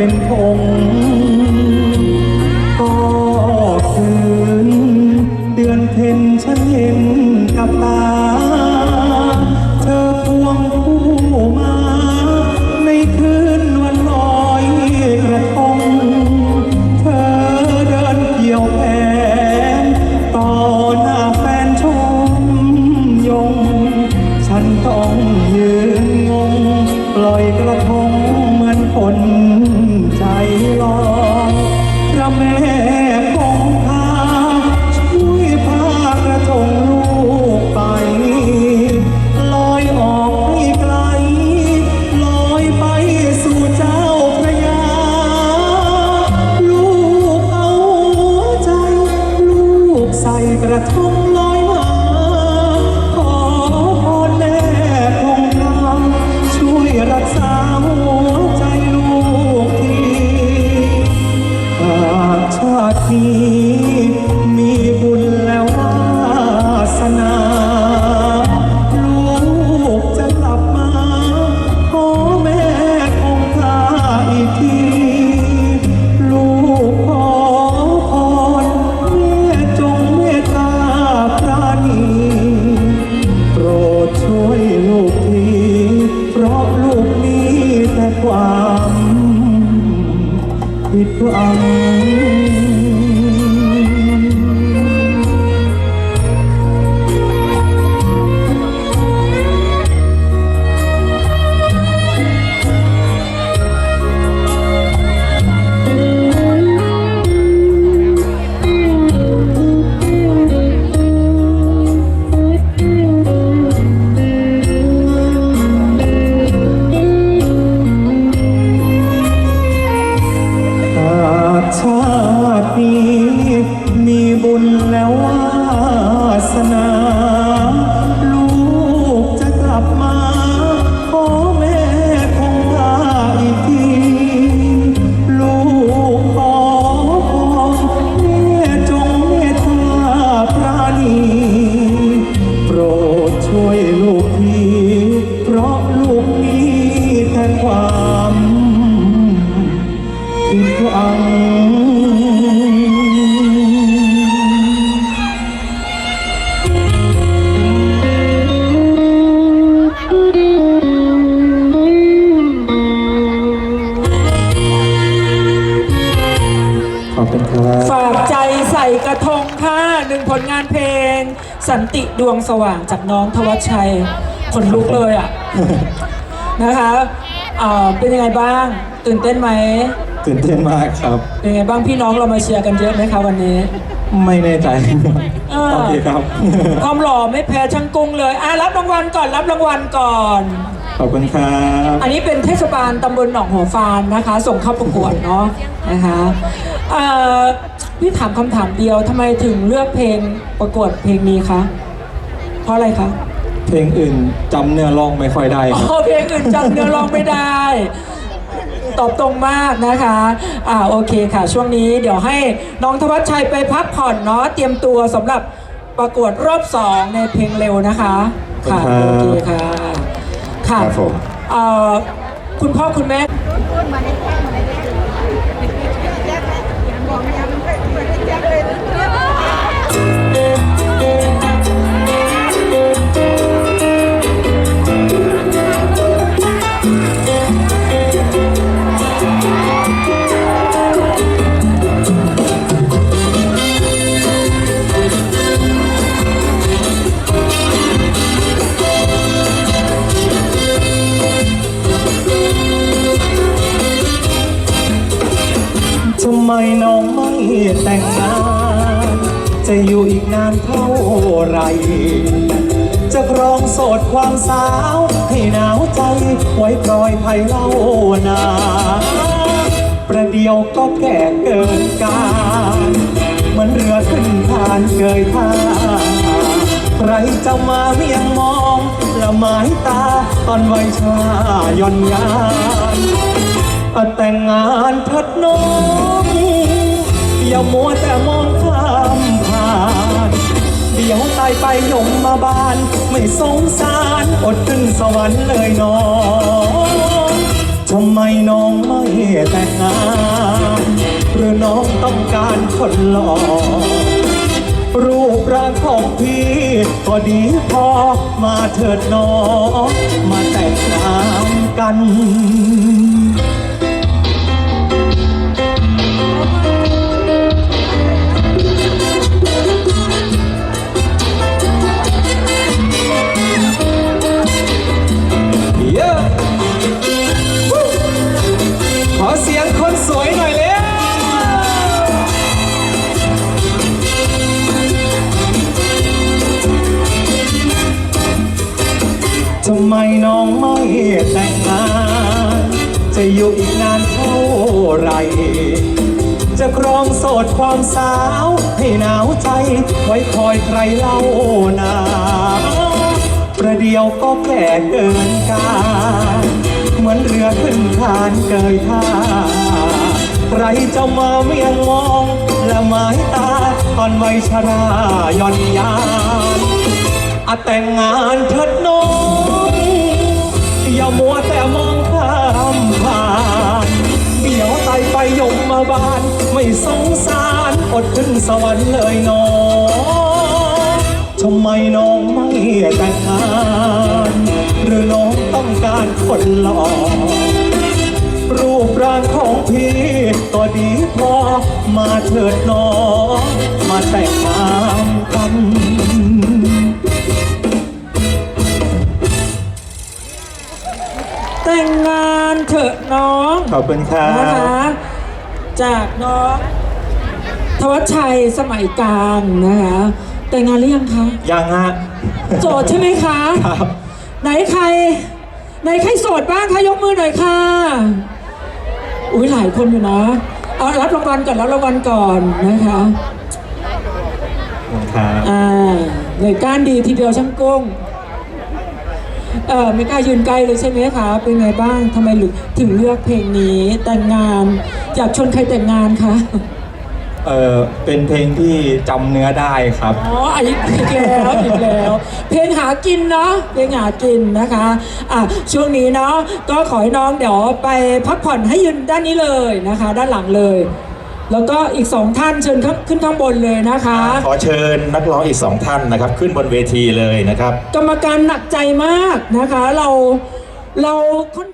เป็นธง ส่กระทงค่ะหนึ่งผลงานเพลง สันติดวงสว่างจากน้องทวัชชัยขนลุกเลยอะ นะคะเอ่อเป็นยังไงบ้าง ตื่นเต้นไหม ตื่นเต้นมากครับ เป็นยังไงบ้างพี่น้องเรามาเชียร์กันเยอะไหมคะวันนี้ ไม่แน่ใจเออ โอเคครับ ความหล่อไม่แพ้ช่างกุ้งเลยอะรับรางวัลก่อนรับรางวัลก่อน ขอบคุณครับ อันนี้เป็นเทศบาลตำบลหนองหัวฟานนะคะ ส่งเข้าประกวดเนาะนะคะเอ่อ พี่ถามคำถามเดียวทำไมถึงเลือกเพลงประกวดเพลงนี้คะเพราะอะไรคะเพลงอื่นจำเนื้อร้องไม่ค่อยได้ครับโอเพลงอื่นจำเนื้อร้องไม่ได้ ตอบตรงมากนะคะ อ่าโอเคค่ะ ช่วงนี้เดี๋ยวให้น้องธวัชชัยไปพักผ่อนเนาะเตรียมตัวสำหรับประกวดรอบสองในเพลงเร็วนะคะ ค่ะ ขอบโอคุณเคครับค่ะ ค่ะครับผม เอ่อคุณพ่อคุณแม่ท จะอยู่อีกนานเท่าไร จะครองโสดความสาว ให้หนาวใจ ไว้คอยไทยเล่านาประเดี๋ยวก็แก่เกินการเหมือนเรือขึ้นทานเกยท่าใครจะมาเมียงมองละหมายตาตอนวัยชาย่อนงานแต่งงานเถิดน้อง อย่ามัวแต่มองข้ามผ่าน เดี๋ยวตายไปยมมาบาน ไม่สงสารอดขึ้นสวรรค์เลยน้องทำไมน้องไม่แต่งงานหรือน้องต้องการคนหล่อรูปร่างของพี่ก็ดีพอมาเถิดหนอง มาแต่งงานกัน คนสวยหน่อยเร็วทำไมน้องไม่แต่งงาน จะอยู่อีกนานเท่าไหรจะครองโสดความสาว ให้หนาวใจ ไว้คอยใครเล่านาประเดี๋ยวก็แก่เกินกา เหมือนเรือขึ้นคานเกยท่าใครจะมาเมียงมองและหมายตาตอนวัยชราย่อนยานอะแต่งงานเถิดน้อง อย่ามัวแต่มองข้ามผ่านเดี๋ยวตายไปยมมาบาน ไม่สงสารอดขึ้นสวรรค์เลยน้องทำไมน้อง คนหล่อรูปร่างของพี่ก็ดีพอมาเถิดน้องมาแต่งงานกันแต่งงานเถอะน้องขอบคุณครันะคะบจากน้องทวัชชัยสมัยกลางนะคะ แต่งงานหรือยังคะยังฮะ โสดใช่ไหมคะ ครับ ไหนใคร ไหนใครโสดบ้างคะยกมือหน่อยค่ะ อุ้ยหลายคนอยู่นะ เอารับรางวัลก่อนรับรางวัลก่อนนะคะขอบคุณครับอ่าเหนื่อยก้านดีทีเดียวช่างกุ้งเออไม่กล้ายืนใกล้เลยใช่ไหมคะเป็นไงบ้างทำไมถึงเลือกเพลงนี้แต่งงานอยากชวนใครแต่งงานคะ เออเป็นเพลงที่จำเนื้อได้ครับ อ๋ออีกอีกแล้วอีกแล้ว เพลงหากินเนาะเพลงหากินนะคะอะช่วงนี้เนาะก็ขอให้น้องเดี๋ยวไปพักผ่อนให้ยืนด้านนี้เลยนะคะ ด้านหลังเลย แล้วก็อีกสองท่านเชิญขึ้นขึ้นข้างบนเลยนะคะ ขอเชิญนักร้องอีกสองท่านนะครับ ขึ้นบนเวทีเลยนะครับ กรรมการหนักใจมากนะคะ เราเราค่อน